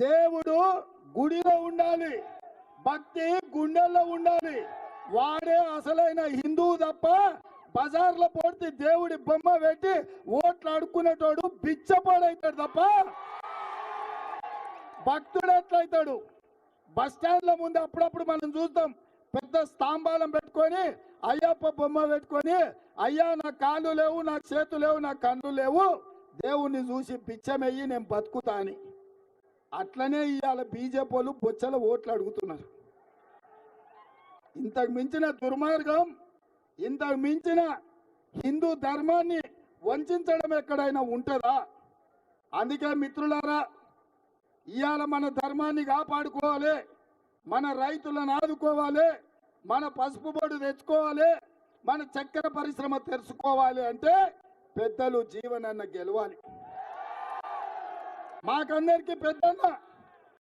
దేవుడు గుడిలో ఉండాలి. భక్తి గుండెల్లో ఉండాలి. వాడే అసలైన హిందువు తప్ప బజార్లో పోడితే దేవుడి బొమ్మ పెట్టి ఓట్లు అడుక్కునేటోడు బిచ్చపాడైతాడు తప్ప భక్తుడు ఎట్లయితాడు బస్ స్టాండ్ల ముందు అప్పుడప్పుడు మనం చూస్తాం పెద్ద స్తంభాలం పెట్టుకొని అయ్యప్ప బొమ్మ పెట్టుకొని అయ్యా నా కాళ్ళు లేవు నా చేతులు లేవు నా కళ్ళు లేవు దేవుణ్ణి చూసి బిచ్చమెయ్యి నేను బతుకుతా అని అట్లనే ఇవాళ బీజేపీ వాళ్ళు బొచ్చల ఓట్లు అడుగుతున్నారు. ఇంతకు మించిన దుర్మార్గం ఇంతకు మించిన హిందూ ధర్మాన్ని వంచడం ఎక్కడైనా ఉంటుందా? అందుకే మిత్రులారా ఇవాళ మన ధర్మాన్ని కాపాడుకోవాలి మన రైతులను ఆదుకోవాలి మన పసుపు బొడ్డు తెచ్చుకోవాలి మన చక్కెర పరిశ్రమ తెరుచుకోవాలి అంటే పెద్దలు జీవనన్న గెలవాలి. మాకందరికి పెద్దన్న